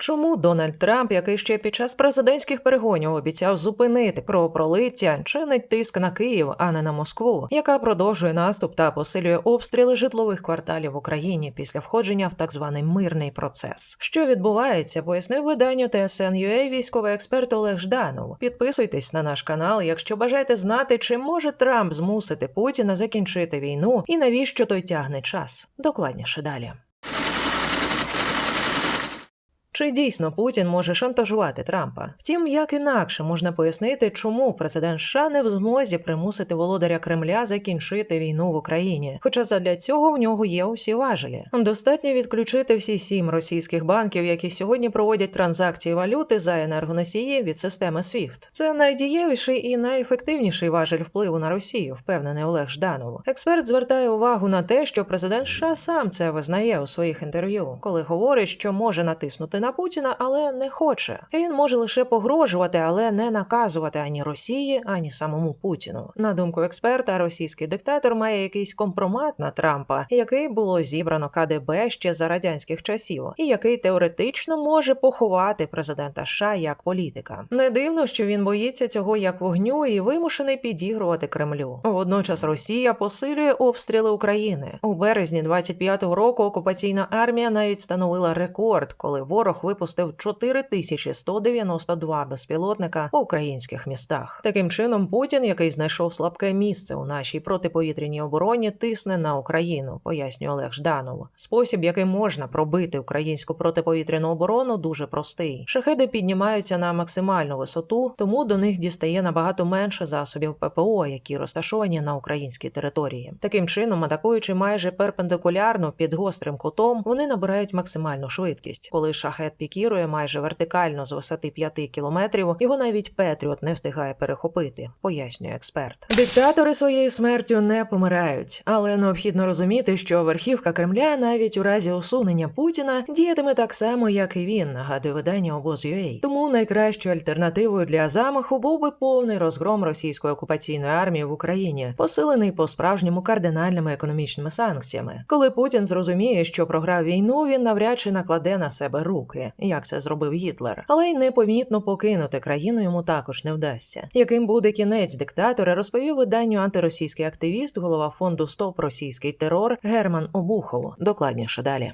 Чому Дональд Трамп, який ще під час президентських перегонів обіцяв зупинити кровопролиття, чинить тиск на Київ, а не на Москву, яка продовжує наступ та посилює обстріли житлових кварталів в Україні після входження в так званий мирний процес? Що відбувається, пояснив виданню TSN.ua військовий експерт Олег Жданов. Підписуйтесь на наш канал, якщо бажаєте знати, чи може Трамп змусити Путіна закінчити війну і навіщо той тягне час. Докладніше далі. Чи дійсно Путін може шантажувати Трампа? Втім, як інакше можна пояснити, чому президент США не в змозі примусити володаря Кремля закінчити війну в Україні? Хоча задля цього в нього є усі важелі. Достатньо відключити всі сім російських банків, які сьогодні проводять транзакції валюти за енергоносії від системи SWIFT. Це найдієвіший і найефективніший важель впливу на Росію, впевнений Олег Жданов. Експерт звертає увагу на те, що президент США сам це визнає у своїх інтерв'ю, коли говорить, що може натиснути на Путіна, але не хоче. Він може лише погрожувати, але не наказувати ані Росії, ані самому Путіну. На думку експерта, російський диктатор має якийсь компромат на Трампа, який було зібрано КДБ ще за радянських часів, і який теоретично може поховати президента США як політика. Не дивно, що він боїться цього як вогню і вимушений підігрувати Кремлю. Водночас Росія посилює обстріли України у березні 25-го року. Окупаційна армія навіть встановила рекорд, коли ворог випустив 4192 безпілотника у українських містах. Таким чином, Путін, який знайшов слабке місце у нашій протиповітряній обороні, тисне на Україну, пояснює Олег Жданов. Спосіб, який можна пробити українську протиповітряну оборону, дуже простий. Шахеди піднімаються на максимальну висоту, тому до них дістає набагато менше засобів ППО, які розташовані на українській території. Таким чином, атакуючи майже перпендикулярно під гострим кутом, вони набирають максимальну швидкість, коли шахет пікірує майже вертикально з висоти 5 кілометрів, його навіть Петріот не встигає перехопити, пояснює експерт. Диктатори своєю смертю не помирають, але необхідно розуміти, що верхівка Кремля навіть у разі усунення Путіна діятиме так само, як і він, нагадує видання обоз.ua. Тому найкращою альтернативою для замаху був би повний розгром російської окупаційної армії в Україні, посилений по справжньому кардинальними економічними санкціями. Коли Путін зрозуміє, що програв війну, він навряд чи накладе на себе руки, як це зробив Гітлер, але й непомітно покинути країну йому також не вдасться. Яким буде кінець диктатора, розповів виданню антиросійський активіст, голова фонду Стоп російський терор Герман Обухов. Докладніше далі.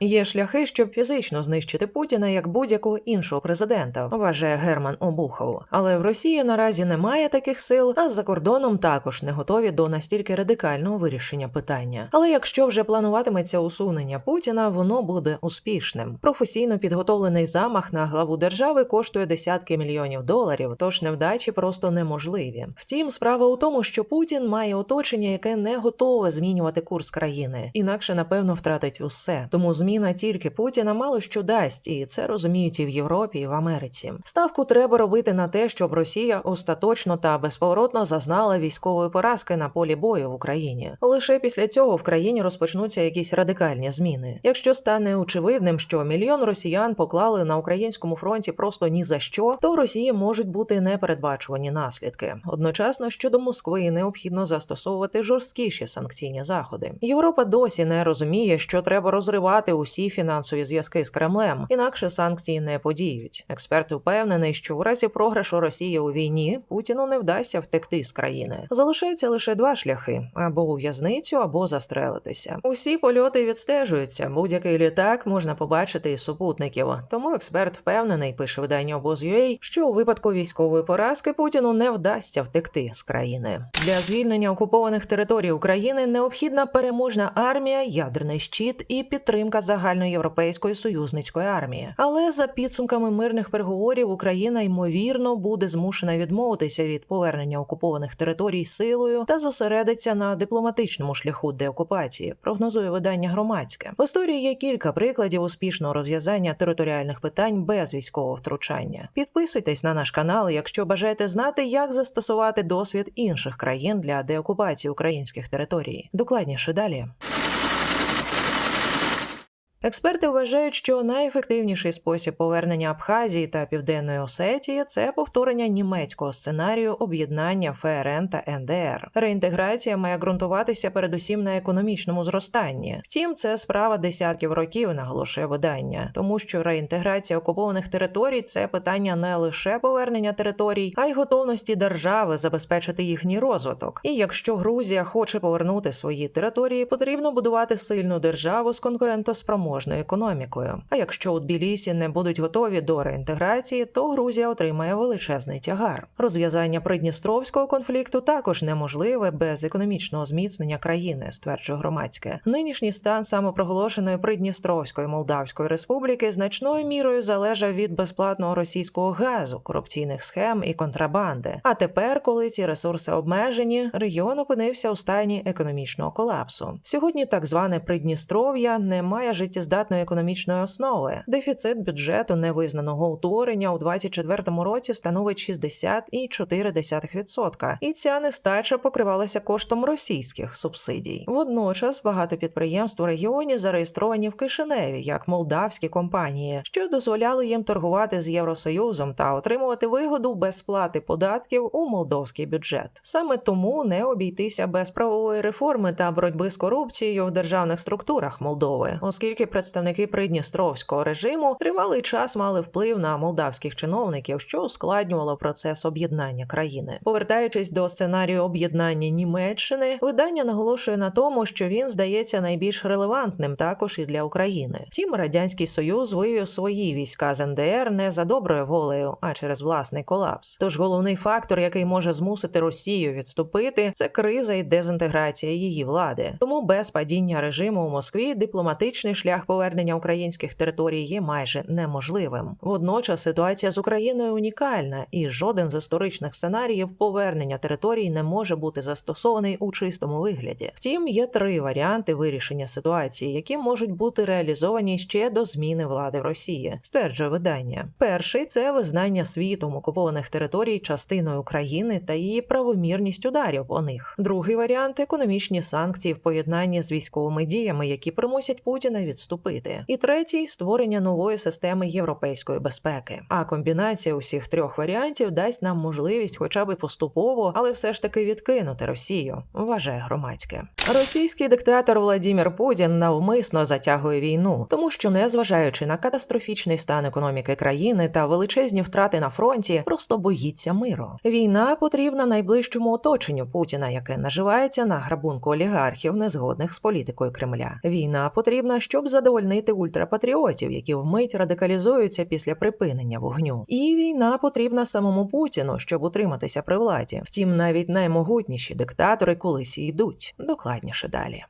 Є шляхи, щоб фізично знищити Путіна як будь-якого іншого президента, вважає Герман Обухов. Але в Росії наразі немає таких сил, а за кордоном також не готові до настільки радикального вирішення питання. Але якщо вже плануватиметься усунення Путіна, воно буде успішним. Професійно підготовлений замах на главу держави коштує десятки мільйонів доларів, тож невдачі просто неможливі. Втім, справа у тому, що Путін має оточення, яке не готове змінювати курс країни, інакше напевно втратить усе. Тому зміна тільки Путіна мало що дасть, і це розуміють і в Європі, і в Америці. Ставку треба робити на те, щоб Росія остаточно та безповоротно зазнала військової поразки на полі бою в Україні. Лише після цього в країні розпочнуться якісь радикальні зміни. Якщо стане очевидним, що мільйон росіян поклали на українському фронті просто ні за що, то в Росії можуть бути непередбачувані наслідки. Одночасно щодо Москви необхідно застосовувати жорсткіші санкційні заходи. Європа досі не розуміє, що треба розривати усі фінансові зв'язки з Кремлем, інакше санкції не подіють. Експерт впевнений, що у разі програшу Росії у війні Путіну не вдасться втекти з країни. Залишаються лише два шляхи: або у в'язницю, або застрелитися. Усі польоти відстежуються. Будь-який літак можна побачити із супутників. Тому експерт впевнений, пише видання обоз.ua, що у випадку військової поразки Путіну не вдасться втекти з країни. Для звільнення окупованих територій України необхідна переможна армія, ядерний щит і підтримка загальноєвропейської союзницької армії. Але за підсумками мирних переговорів Україна ймовірно буде змушена відмовитися від повернення окупованих територій силою та зосередиться на дипломатичному шляху деокупації. Прогнозує видання громадське. В історії є кілька прикладів успішного розв'язання територіальних питань без військового втручання. Підписуйтесь на наш канал, якщо бажаєте знати, як застосувати досвід інших країн для деокупації українських територій. Докладніше далі. Експерти вважають, що найефективніший спосіб повернення Абхазії та Південної Осетії це повторення німецького сценарію об'єднання ФРН та НДР. Реінтеграція має ґрунтуватися передусім на економічному зростанні. Втім, це справа десятків років, наголошує видання, тому що реінтеграція окупованих територій це питання не лише повернення територій, а й готовності держави забезпечити їхній розвиток. І якщо Грузія хоче повернути свої території, потрібно будувати сильну державу з конкурентоспроможною економікою. А якщо у Тбілісі не будуть готові до реінтеграції, то Грузія отримає величезний тягар. Розв'язання придністровського конфлікту також неможливе без економічного зміцнення країни, стверджує громадське. Нинішній стан самопроголошеної Придністровської Молдавської республіки значною мірою залежав від безплатного російського газу, корупційних схем і контрабанди. А тепер, коли ці ресурси обмежені, регіон опинився у стані економічного колапсу. Сьогодні так зване Придністров'я не має життєздатної економічної основи. Дефіцит бюджету невизнаного утворення у 2024 році становить 60,4%. І ця нестача покривалася коштом російських субсидій. Водночас багато підприємств у регіоні зареєстровані в Кишиневі як молдавські компанії, що дозволяло їм торгувати з Євросоюзом та отримувати вигоду без сплати податків у молдовський бюджет. Саме тому не обійтися без правової реформи та боротьби з корупцією в державних структурах Молдови, оскільки представники придністровського режиму тривалий час мали вплив на молдавських чиновників, що ускладнювало процес об'єднання країни. Повертаючись до сценарію об'єднання Німеччини, видання наголошує на тому, що він здається найбільш релевантним також і для України. Втім, радянський союз вивів свої війська з НДР не за доброю волею, а через власний колапс. Тож головний фактор, який може змусити Росію відступити, це криза і дезінтеграція її влади. Тому без падіння режиму у Москві дипломатичний шлях повернення українських територій є майже неможливим. Водночас ситуація з Україною унікальна, і жоден з історичних сценаріїв повернення територій не може бути застосований у чистому вигляді. Втім, є три варіанти вирішення ситуації, які можуть бути реалізовані ще до зміни влади в Росії, стверджує видання. Перший це визнання світом окупованих територій частиною України та її правомірність ударів по них. Другий варіант економічні санкції в поєднанні з військовими діями, які примусять Путіна відступити. І третій створення нової системи європейської безпеки. А комбінація усіх трьох варіантів дасть нам можливість, хоча б поступово, але все ж таки відкинути Росію. Вважає громадське. Російський диктатор Владімір Путін навмисно затягує війну, тому що, незважаючи на катастрофічний стан економіки країни та величезні втрати на фронті, просто боїться миру. Війна потрібна найближчому оточенню Путіна, яке наживається на грабунку олігархів, незгодних з політикою Кремля. Війна потрібна, щоб задовольнити ультрапатріотів, які вмить радикалізуються після припинення вогню. І війна потрібна самому Путіну, щоб утриматися при владі. Втім, навіть наймогутніші диктатори колись йдуть. Докладніше далі.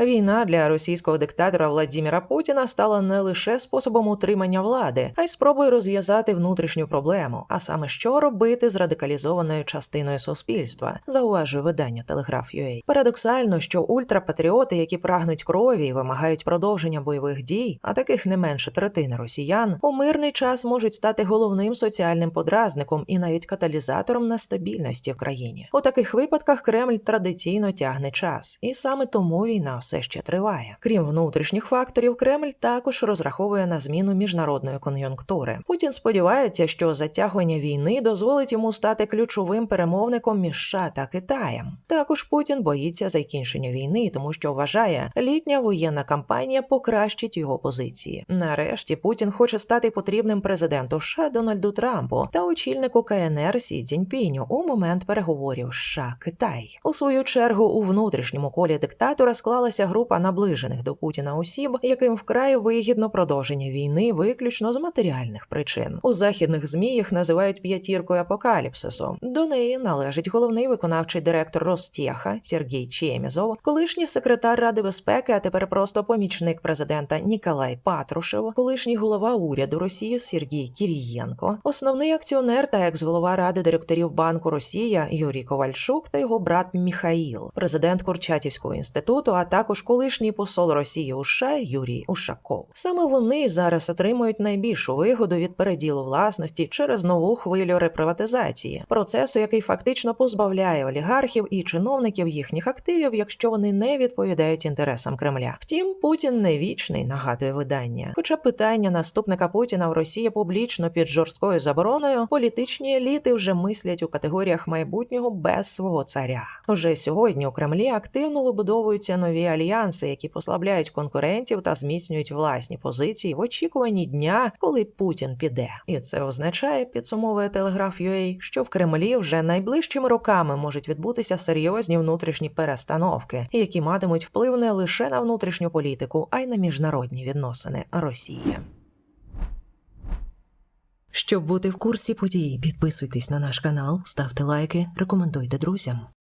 Війна для російського диктатора Владіміра Путіна стала не лише способом утримання влади, а й спробою розв'язати внутрішню проблему, а саме що робити з радикалізованою частиною суспільства, зауважує видання Телеграф.UA. Парадоксально, що ультрапатріоти, які прагнуть крові і вимагають продовження бойових дій, а таких не менше третини росіян, у мирний час можуть стати головним соціальним подразником і навіть каталізатором нестабільності в країні. У таких випадках Кремль традиційно тягне час, і саме тому війна все ще триває. Крім внутрішніх факторів, Кремль також розраховує на зміну міжнародної кон'юнктури. Путін сподівається, що затягування війни дозволить йому стати ключовим перемовником між США та Китаєм. Також Путін боїться закінчення війни, тому що вважає, літня воєнна кампанія покращить його позиції. Нарешті Путін хоче стати потрібним президенту США Дональду Трампу та очільнику КНР Сі Цзіньпіню у момент переговорів США Китай. У свою чергу у внутрішньому колі диктатора склалася група наближених до Путіна осіб, яким вкрай вигідно продовження війни виключно з матеріальних причин. У західних змі їх називають п'ятіркою апокаліпсису. До неї належить головний виконавчий директор Ростєха Сергій Чемізов, колишній секретар Ради безпеки, а тепер просто помічник президента Ніколай Патрушев, колишній голова уряду Росії Сергій Кірієнко, основний акціонер та екс-голова ради директорів Банку Росія Юрій Ковальчук та його брат Міхаїл, президент Курчатівського інституту, а також також колишній посол Росії у США Юрій Ушаков. Саме вони зараз отримують найбільшу вигоду від переділу власності через нову хвилю реприватизації, процесу, який фактично позбавляє олігархів і чиновників їхніх активів, якщо вони не відповідають інтересам Кремля. Втім, Путін не вічний, нагадує видання. Хоча питання наступника Путіна в Росії публічно під жорсткою забороною, політичні еліти вже мислять у категоріях майбутнього без свого царя. Вже сьогодні у Кремлі активно вибудовуються нові альянси, які послабляють конкурентів та зміцнюють власні позиції в очікуванні дня, коли Путін піде. І це означає, підсумовує телеграф UA, що в Кремлі вже найближчими роками можуть відбутися серйозні внутрішні перестановки, які матимуть вплив не лише на внутрішню політику, а й на міжнародні відносини Росії. Щоб бути в курсі подій, підписуйтесь на наш канал, ставте лайки, рекомендуйте друзям.